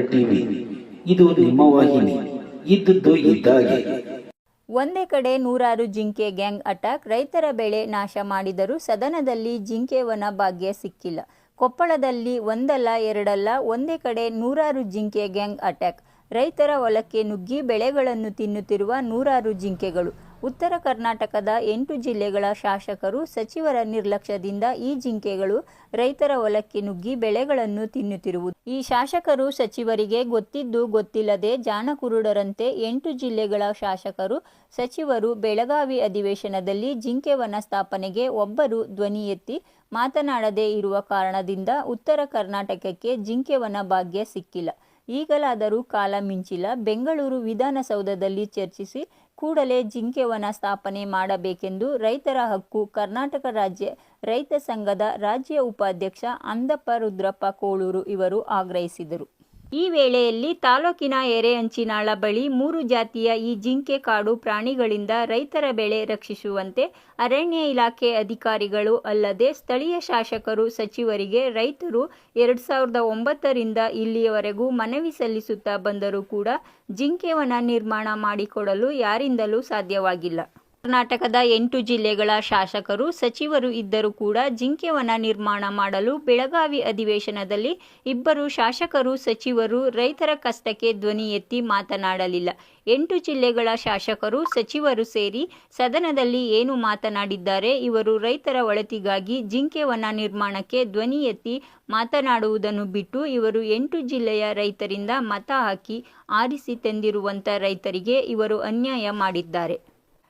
TV ಇದು ನಿಮ್ಮ ವಾಹಿನಿ. ಇದ್ದದ್ದು ಇದ್ದಾಗೆ. ಒಂದೇ ಕಡೆ ನೂರಾರು ಜಿಂಕೆ ಗ್ಯಾಂಗ್ ಅಟ್ಯಾಕ್, ರೈತರ ಬೆಳೆ ನಾಶ ಮಾಡಿದರೂ ಸದನದಲ್ಲಿ ಜಿಂಕೆ ವನ ಭಾಗ್ಯ ಸಿಕ್ಕಿಲ್ಲ. ಕೊಪ್ಪಳದಲ್ಲಿ ಒಂದಲ್ಲ, ಎರಡಲ್ಲ, ಒಂದೇ ಕಡೆ ನೂರಾರು ಜಿಂಕೆ ಗ್ಯಾಂಗ್ ಅಟ್ಯಾಕ್. ರೈತರ ಹೊಲಕ್ಕೆ ನುಗ್ಗಿ ಬೆಳೆಗಳನ್ನು ತಿನ್ನುತ್ತಿರುವ ನೂರಾರು ಜಿಂಕೆಗಳು. ಉತ್ತರ ಕರ್ನಾಟಕದ ಎಂಟು ಜಿಲ್ಲೆಗಳ ಶಾಸಕರು ಸಚಿವರ ನಿರ್ಲಕ್ಷ್ಯದಿಂದ ಈ ಜಿಂಕೆಗಳು ರೈತರ ಹೊಲಕ್ಕೆ ನುಗ್ಗಿ ಬೆಳೆಗಳನ್ನು ತಿನ್ನುತ್ತಿರುವುದು. ಈ ಶಾಸಕರು ಸಚಿವರಿಗೆ ಗೊತ್ತಿದ್ದು ಗೊತ್ತಿಲ್ಲದೆ ಜಾಣಕುರುಡರಂತೆ ಎಂಟು ಜಿಲ್ಲೆಗಳ ಶಾಸಕರು, ಸಚಿವರು ಬೆಳಗಾವಿ ಅಧಿವೇಶನದಲ್ಲಿ ಜಿಂಕೆವನ ಸ್ಥಾಪನೆಗೆ ಒಬ್ಬರು ಧ್ವನಿ ಎತ್ತಿ ಮಾತನಾಡದೇ ಇರುವ ಕಾರಣದಿಂದ ಉತ್ತರ ಕರ್ನಾಟಕಕ್ಕೆ ಜಿಂಕೆವನ ಭಾಗ್ಯ ಸಿಕ್ಕಿಲ್ಲ. ಈಗಲಾದರೂ ಕಾಲ ಮಿಂಚಿಲ್ಲ. ಬೆಂಗಳೂರು ವಿಧಾನಸೌಧದಲ್ಲಿ ಚರ್ಚಿಸಿ ಕೂಡಲೇ ಜಿಂಕೆವನ ಸ್ಥಾಪನೆ ಮಾಡಬೇಕೆಂದು ರೈತರ ಹಕ್ಕು ಕರ್ನಾಟಕ ರಾಜ್ಯ ರೈತ ಸಂಘದ ರಾಜ್ಯ ಉಪಾಧ್ಯಕ್ಷ ಅಂದಪ್ಪ ರುದ್ರಪ್ಪ ಕೋಳೂರು ಇವರು ಆಗ್ರಹಿಸಿದರು. ಈ ವೇಳೆಯಲ್ಲಿ ತಾಲೂಕಿನ ಎರೆಹಂಚಿನಾಳ ಬಳಿ ಮೂರು ಜಾತಿಯ ಈ ಜಿಂಕೆ ಕಾಡು ಪ್ರಾಣಿಗಳಿಂದ ರೈತರ ಬೆಳೆ ರಕ್ಷಿಸುವಂತೆ ಅರಣ್ಯ ಇಲಾಖೆ ಅಧಿಕಾರಿಗಳು ಅಲ್ಲದೆ ಸ್ಥಳೀಯ ಶಾಸಕರು ಸಚಿವರಿಗೆ ರೈತರು ಎರಡು ಸಾವಿರದ ಒಂಬತ್ತರಿಂದ ಇಲ್ಲಿಯವರೆಗೂ ಮನವಿ ಸಲ್ಲಿಸುತ್ತಾ ಬಂದರೂ ಕೂಡ ಜಿಂಕೆ ವನ ನಿರ್ಮಾಣ ಮಾಡಿಕೊಡಲು ಯಾರಿಂದಲೂ ಸಾಧ್ಯವಾಗಿಲ್ಲ. ಕರ್ನಾಟಕದ ಎಂಟು ಜಿಲ್ಲೆಗಳ ಶಾಸಕರು, ಸಚಿವರು ಇದ್ದರೂ ಕೂಡ ಜಿಂಕೆವನ ನಿರ್ಮಾಣ ಮಾಡಲು ಬೆಳಗಾವಿ ಅಧಿವೇಶನದಲ್ಲಿ ಇಬ್ಬರು ಶಾಸಕರು, ಸಚಿವರು ರೈತರ ಕಷ್ಟಕ್ಕೆ ಧ್ವನಿ ಎತ್ತಿ ಮಾತನಾಡಲಿಲ್ಲ. ಎಂಟು ಜಿಲ್ಲೆಗಳ ಶಾಸಕರು, ಸಚಿವರು ಸೇರಿ ಸದನದಲ್ಲಿ ಏನು ಮಾತನಾಡಿದ್ದಾರೆ, ಇವರು ರೈತರ ಒಳತಿಗಾಗಿ ಜಿಂಕೆವನ ನಿರ್ಮಾಣಕ್ಕೆ ಧ್ವನಿ ಎತ್ತಿ ಮಾತನಾಡುವುದನ್ನು ಬಿಟ್ಟು ಇವರು ಎಂಟು ಜಿಲ್ಲೆಯ ರೈತರಿಂದ ಮತ ಹಾಕಿ ಆರಿಸಿ ತಂದಿರುವಂಥ ರೈತರಿಗೆ ಇವರು ಅನ್ಯಾಯ ಮಾಡಿದ್ದಾರೆ.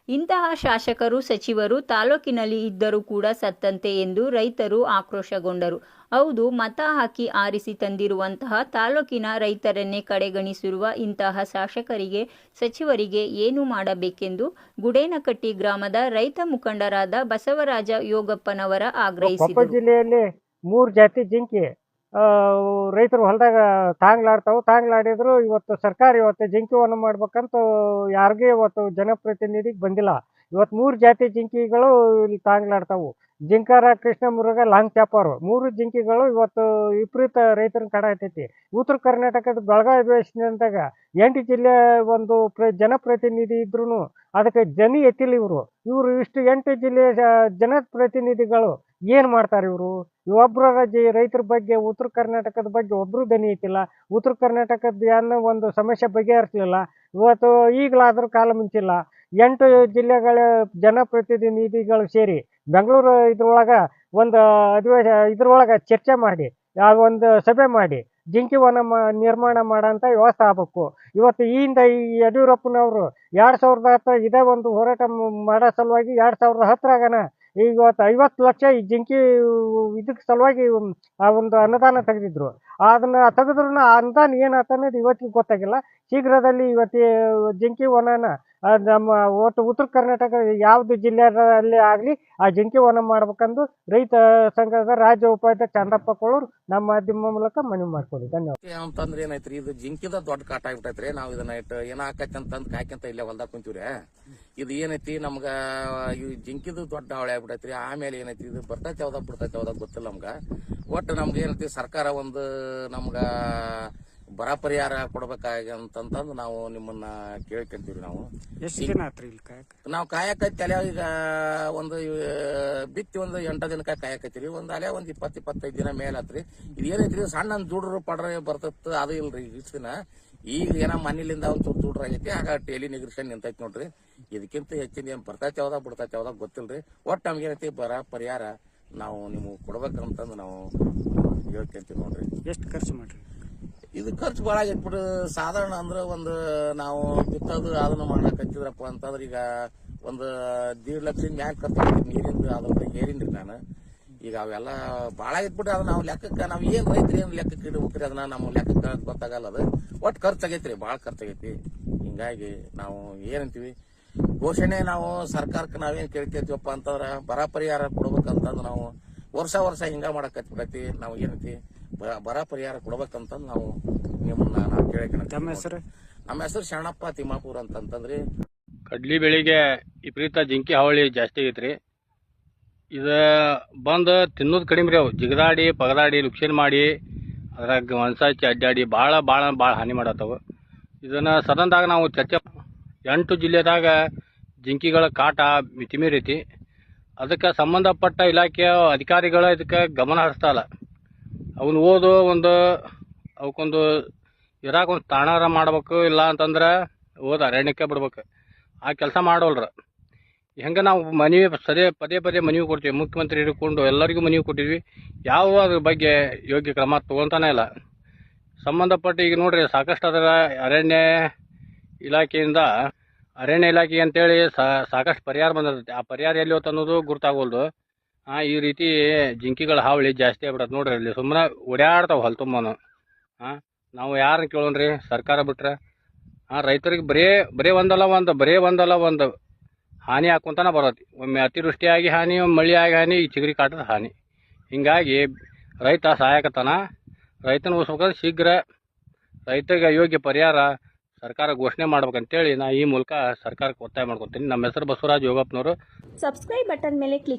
ಇಂತಹ ಶಾಸಕರು ಸಚಿವರು ತಾಲೂಕಿನಲ್ಲಿ ಇದ್ದರೂ ಕೂಡ ಸತ್ತಂತೆ ಎಂದು ರೈತರು ಆಕ್ರೋಶಗೊಂಡರು. ಹೌದು ಮತ ಹಾಕಿ ಆರಿಸಿ ತಂದಿರುವಂತಹ ತಾಲೂಕಿನ ರೈತರನ್ನೇ ಕಡೆಗಣಿಸಿರುವ ಇಂತಹ ಶಾಸಕರಿಗೆ ಸಚಿವರಿಗೆ ಏನು ಮಾಡಬೇಕೆಂದು ಗುಡೇನಕಟ್ಟಿ ಗ್ರಾಮದ ರೈತ ಮುಖಂಡರಾದ ಬಸವರಾಜ ಯೋಗಪ್ಪನವರ ಆಗ್ರಹಿಸಿದರು. ಜಿಲ್ಲೆಯಲ್ಲಿ ಮೂರು ಜಾತಿ ಜಿಂಕಿ. ರೈತರು ಹೊಲದಾಗ ತಾಂಗ್ಲಾಡ್ತಾವೆ. ತಾಂಗ್ಲಾಡಿದ್ರು ಇವತ್ತು ಸರ್ಕಾರ ಇವತ್ತು ಜಿಂಕಿವನ್ನು ಮಾಡ್ಬೇಕಂತ ಯಾರಿಗೂ ಇವತ್ತು ಜನಪ್ರತಿನಿಧಿಗೆ ಬಂದಿಲ್ಲ. ಇವತ್ತು ಮೂರು ಜಾತಿ ಜಿಂಕಿಗಳು ಇಲ್ಲಿ ತಾಂಗ್ಲಾಡ್ತಾವು. ಜಿಂಕಾರ, ಕೃಷ್ಣ, ಮುರುಘ, ಲಾಂಗ್ ಚಾಪರ್ ಮೂರು ಜಿಂಕಿಗಳು ಇವತ್ತು ವಿಪರೀತ ರೈತರನ್ನ ಕಡಾಯ್ತೈತಿ ಉತ್ತರ ಕರ್ನಾಟಕದ ಬೆಳಗಾವಿ ಅಧಿವೇಶನದಾಗ ಎಂಟು ಜಿಲ್ಲೆ ಒಂದು ಪ್ರ, ಜನಪ್ರತಿನಿಧಿ ಇದ್ರೂ ಅದಕ್ಕೆ ಜನಿ ಎತ್ತಿಲ್ಲ ಇವರು. ಇವರು ಇಷ್ಟು ಎಂಟು ಜಿಲ್ಲೆಯ ಜನಪ್ರತಿನಿಧಿಗಳು ಏನು ಮಾಡ್ತಾರೆ ಇವರು? ಒಬ್ಬರ ರೈತರ ಬಗ್ಗೆ, ಉತ್ತರ ಕರ್ನಾಟಕದ ಬಗ್ಗೆ ಒಬ್ಬರು ದನಿ ಐತಿಲ್ಲ. ಉತ್ತರ ಕರ್ನಾಟಕದ ಏನೋ ಒಂದು ಸಮಸ್ಯೆ ಬಗೆಹರಿಸಲಿಲ್ಲ. ಇವತ್ತು ಈಗಲಾದರೂ ಕಾಲ ಮುಂಚಿಲ್ಲ. ಎಂಟು ಜಿಲ್ಲೆಗಳ ಜನಪ್ರತಿನಿಧಿಗಳು ಸೇರಿ ಬೆಂಗಳೂರು ಇದ್ರೊಳಗೆ ಒಂದು ಅಧಿವೇಶ, ಇದ್ರೊಳಗೆ ಚರ್ಚೆ ಮಾಡಿ ಯಾವ ಒಂದು ಸಭೆ ಮಾಡಿ ಜಿಂಕಿವನ ಮ- ನಿರ್ಮಾಣ ಮಾಡೋಂಥ ವ್ಯವಸ್ಥೆ ಆಗ್ಬೇಕು. ಇವತ್ತು ಈ ಹಿಂದೆ ಈ ಯಡಿಯೂರಪ್ಪನವರು ಎರಡು ಸಾವಿರದ ಹತ್ತು ಇದೇ ಒಂದು ಹೋರಾಟ ಮಾಡೋ ಸಲುವಾಗಿ ಎರಡು ಸಾವಿರದ ಹತ್ತರಾಗನ ಈಗ ಇವತ್ತು ಐವತ್ತು ಲಕ್ಷ ಈ ಜಿಂಕಿ ಇದಕ್ಕೆ ಸಲುವಾಗಿ ಆ ಒಂದು ಅನುದಾನ ತೆಗೆದಿದ್ರು. ಅದನ್ನ ತೆಗೆದ್ರು ಆ ಅನುದಾನ ಏನಾಯ್ತು ಅನ್ನೋದು ಇವತ್ತಿಗೆ ಗೊತ್ತಾಗಿಲ್ಲ. ಶೀಘ್ರದಲ್ಲಿ ಇವತ್ತು ಜಿಂಕಿ ವನನ ನಮ್ಮ ಒಟ್ಟು ಉತ್ತರ ಕರ್ನಾಟಕ ಯಾವ್ದು ಜಿಲ್ಲೆಯಲ್ಲಿ ಆಗಲಿ ಆ ಜಿಂಕೆವನ ಮಾಡ್ಬೇಕಂದು ರೈತ ಸಂಘದ ರಾಜ್ಯ ಉಪಾಧ್ಯಕ್ಷ ಚಂದಪ್ಪ ಕೊಳ್ಳೂರು ನಮ್ಮ ಮಾಧ್ಯಮ ಮೂಲಕ ಮನವಿ ಮಾಡ್ಕೊಳ್ಳಿ ಧನ್ಯವಾದ. ಅಂತಂದ್ರೆ ರೀ ಇದು ಜಿಂಕಿದ ದೊಡ್ಡ ಕಾಟ ಆಗ್ಬಿಟ್ಟೈತ್ರಿ. ನಾವು ಇದನ್ನ ಇಟ್ಟು ಏನ ಕಾಯ್ಕಂತ ಕಾಯ್ಕೊಂತ ಇಲ್ಲೇ ಹೊಲ್ದಾಗ ಕುಂತೀವ್ರಿ. ಇದು ಏನೈತಿ ನಮ್ಗ ಈ ಜಿಂಕಿದು ದೊಡ್ಡ ಹಾವಳಿ ಆಗ್ಬಿಟ್ಟೈತ್ರಿ. ಆಮೇಲೆ ಏನೈತಿ ಇದು ಬರ್ತೈತೆ ಯಾವ್ದಾಗ ಬಿಡ್ತೈತೆ ಯಾವ್ದಾಗ ಗೊತ್ತಿಲ್ಲ ನಮ್ಗ. ಒಟ್ಟು ನಮ್ಗೆ ಏನೈತಿ ಸರ್ಕಾರ ಒಂದು ನಮ್ಗ ಬರ ಪರಿಹಾರ ಕೊಡ್ಬೇಕಾಗಿ ಅಂತಂತಂದು ನಾವು ನಿಮ್ಮನ್ನ ಕೇಳ್ಕೊಂತೀವಿ ನಾವು. ಎಷ್ಟು ದಿನ ಆತ್ರಿ ಇಲ್ಲಿ ಕಾಯಕ ನಾವು ಕಾಯಕೈತಿ ಅಲೆ ಈಗ ಒಂದು ಬಿತ್ತಿ ಒಂದು ಎಂಟು ದಿನಕ್ಕೆ ಕಾಯಕತ್ತೀರಿ ಒಂದು ಅಲೆ ಒಂದು ಇಪ್ಪತ್ತು ಇಪ್ಪತ್ತೈದು ದಿನ ಮೇಲೆ ಆತ್ರಿ. ಇದು ಏನೈತ್ರಿ ಸಣ್ಣ ದುಡ್ರು ಪಡ್ರ ಬರ್ತತ್ ಅದು ಇಲ್ರಿ ಇಷ್ಟು ದಿನ. ಈಗ ಏನ ಮನೇಲಿಂದ ಒಂದು ಚೂರು ದುಡ್ರು ಆಗೈತಿ ಆಗ ಟೇಲಿ ನಿಗ್ರಿಸ್ಕೊಂಡು ನಿಂತೈತಿ ನೋಡ್ರಿ. ಇದಕ್ಕಿಂತ ಹೆಚ್ಚಿನ ಏನ್ ಬರ್ತೈತಿ ಯಾವ್ದಾಗ ಬಿಡ್ತೈತಿ ಯಾವ್ದಾಗ ಗೊತ್ತಿಲ್ರಿ. ಒಟ್ಟು ನಮ್ಗೆ ಏನೈತಿ ಬರ ಪರಿಹಾರ ನಾವು ನಿಮ್ಗೆ ಕೊಡ್ಬೇಕಂತಂದು ನಾವು ಹೇಳ್ಕೊಂತೀವಿ ನೋಡ್ರಿ. ಎಷ್ಟು ಖರ್ಚು ಮಾಡ್ರಿ? ಇದು ಖರ್ಚು ಭಾಳ ಆಗಿಟ್ಬಿಟ್ಟು ಸಾಧಾರಣ ಅಂದ್ರೆ ಒಂದು ನಾವು ಬಿತ್ತದು ಮಾಡಕ್ ಮಾಡಕತ್ತಿದ್ರಪ್ಪ ಅಂತಂದ್ರೆ ಈಗ ಒಂದು ದೀಡ್ ಲಕ್ಷ ಮ್ಯಾಲ ಖರ್ಚು ನೀರಿಂದ ಅದ್ರ ಏರಿನ್ರಿ ನಾನು. ಈಗ ಅವೆಲ್ಲ ಭಾಳ ಆಗಿಟ್ಬಿಟ್ಟು ಅದು ನಾವು ಲೆಕ್ಕಕ್ಕೆ, ನಾವು ಏನ್ ರೈತರು ಏನ್ ಲೆಕ್ಕಕ್ಕೆ ಇಡ್ಬೇಕ್ರಿ ಅದನ್ನ ನಮ್ಮ ಲೆಕ್ಕಕ್ಕೆ ಗೊತ್ತಾಗಲ್ಲ ಅದು ಒಟ್ಟು ಖರ್ಚು ಆಗೈತ್ರಿ ಭಾಳ ಖರ್ಚು ಆಗೈತಿ. ಹಿಂಗಾಗಿ ನಾವು ಏನಂತೀವಿ ಘೋಷಣೆ ನಾವು ಸರ್ಕಾರಕ್ಕೆ ನಾವೇನ್ ಕೇಳ್ತಿರ್ತೀವಪ್ಪ ಅಂತಂದ್ರ ಬರ ಪರಿಹಾರ ಕೊಡ್ಬೇಕಂತಂದ್ರೆ ನಾವು ವರ್ಷ ವರ್ಷ ಹಿಂಗ ಮಾಡಕತ್ಬಿಡತಿ ನಾವು ಏನೈತಿ ಬ- ಬರ ಪರಿಹಾರ ಕೊಡ್ಬೇಕಂತಂದು ನಾವು ನಿಮ್ಮನ್ನ ನಾವು ಕೇಳಕ್ಕೆ ತಮ್ಮ ಹೆಸರು? ನಮ್ಮ ಹೆಸರು ಶರಣಪ್ಪ ತಿಮ್ಮಾಪುರ ಅಂತಂತಂದ್ರಿ. ಕಡ್ಲಿ ಬೆಳಿಗ್ಗೆ ವಿಪರೀತ ಜಿಂಕಿ ಹಾವಳಿ ಜಾಸ್ತಿ ಆಗೈತ್ರಿ. ಇದು ಬಂದು ತಿನ್ನೋದು ಕಡಿಮೆ ರೀ ಅವು. ಜಿಗದಾಡಿ ಪಗದಾಡಿ ಲುಕ್ಷನ್ ಮಾಡಿ ಅದ್ರಾಗ ಮನ್ಸಾಚಿ ಅಡ್ಡಾಡಿ ಭಾಳ ಭಾಳ ಭಾಳ ಹಾನಿ ಮಾಡತ್ತವು ಇದನ್ನು ಸದನದಾಗ ನಾವು ಚರ್ಚೆ ಎಂಟು ಜಿಲ್ಲೆದಾಗ ಜಿಂಕಿಗಳ ಕಾಟ ಮಿತಿಮೀರೈತಿ. ಅದಕ್ಕೆ ಸಂಬಂಧಪಟ್ಟ ಇಲಾಖೆಯ ಅಧಿಕಾರಿಗಳು ಇದಕ್ಕೆ ಗಮನ ಹರಿಸ್ತಾ ಇಲ್ಲ. ಅವನು ಓದು ಒಂದು, ಅವಕ್ಕೊಂದು ಇರಾಕ ಒಂದು ತಾಣಾರ ಮಾಡ್ಬೇಕು ಇಲ್ಲ ಅಂತಂದ್ರೆ ಓದ್ ಅರಣ್ಯಕ್ಕೆ ಬಿಡ್ಬೇಕು. ಆ ಕೆಲಸ ಮಾಡೋಲ್ರ. ಹೆಂಗೆ ನಾವು ಮನವಿ ಸದೇ ಪದೇ ಪದೇ ಮನವಿ ಕೊಡ್ತೀವಿ. ಮುಖ್ಯಮಂತ್ರಿ ಹಿಡ್ಕೊಂಡು ಎಲ್ಲರಿಗೂ ಮನವಿ ಕೊಟ್ಟಿದ್ವಿ. ಯಾವ ಅದ್ರ ಬಗ್ಗೆ ಯೋಗ್ಯ ಕ್ರಮ ತೊಗೊತಾನೆ ಇಲ್ಲ. ಸಂಬಂಧಪಟ್ಟ ಈಗ ನೋಡ್ರಿ, ಸಾಕಷ್ಟು ಅದರ ಅರಣ್ಯ ಇಲಾಖೆಯಿಂದ, ಅರಣ್ಯ ಇಲಾಖೆ ಅಂತೇಳಿ ಸಾಕಷ್ಟು ಪರಿಹಾರ ಬಂದಿರ್ತೈತಿ ಆ ಪರಿಹಾರ ಎಲ್ಲಿ ಹೋತ್ ಅನ್ನೋದು ಗುರ್ತಾಗೋಲ್ದು. ಆ, ಈ ರೀತಿ ಜಿಂಕಿಗಳ ಹಾವಳಿ ಜಾಸ್ತಿ ಆಗ್ಬಿಡತ್ತೆ ನೋಡ್ರಿ ಇಲ್ಲಿ ಸುಮ್ಮನೆ ಓಡಾಡ್ತಾವೆ ಹೊಲ ತುಂಬಾನು. ಹಾಂ ನಾವು ಯಾರನ್ನ ಕೇಳೋಣ್ರಿ? ಸರ್ಕಾರ ಬಿಟ್ರೆ? ಹಾಂ ರೈತರಿಗೆ ಬರೇ ಬರೇ ಒಂದಲ್ಲ ಒಂದು, ಬರೇ ಒಂದಲ್ಲ ಒಂದು ಹಾನಿ ಹಾಕೊಂತಾನೆ ಬರತ್ತೆ ಒಮ್ಮೆ ಅತಿವೃಷ್ಟಿಯಾಗಿ ಹಾನಿ, ಒಮ್ಮೆ ಆಗಿ ಹಾನಿ, ಈ ಚಿಗರಿ ಕಾಟದ ಹಾನಿ. ಹಿಂಗಾಗಿ ರೈತ ಸಹಾಯಕತನ, ರೈತನ ಉಳಿಸ್ಬೇಕಂದ್ರೆ ಶೀಘ್ರ ರೈತರಿಗೆ ಯೋಗ್ಯ ಪರಿಹಾರ ಸರ್ಕಾರ ಘೋಷಣೆ ಮಾಡ್ಬೇಕಂತೇಳಿ ನಾ ಈ ಮೂಲಕ ಸರ್ಕಾರಕ್ಕೆ ಒತ್ತಾಯ ಮಾಡ್ಕೊತೀನಿ. ನಮ್ಮ ಹೆಸರು ಬಸವರಾಜ್ ಯೋಗಪ್ಪನವರು. ಸಬ್ಸ್ಕ್ರೈಬ್ ಬಟನ್ ಮೇಲೆ ಕ್ಲಿಕ್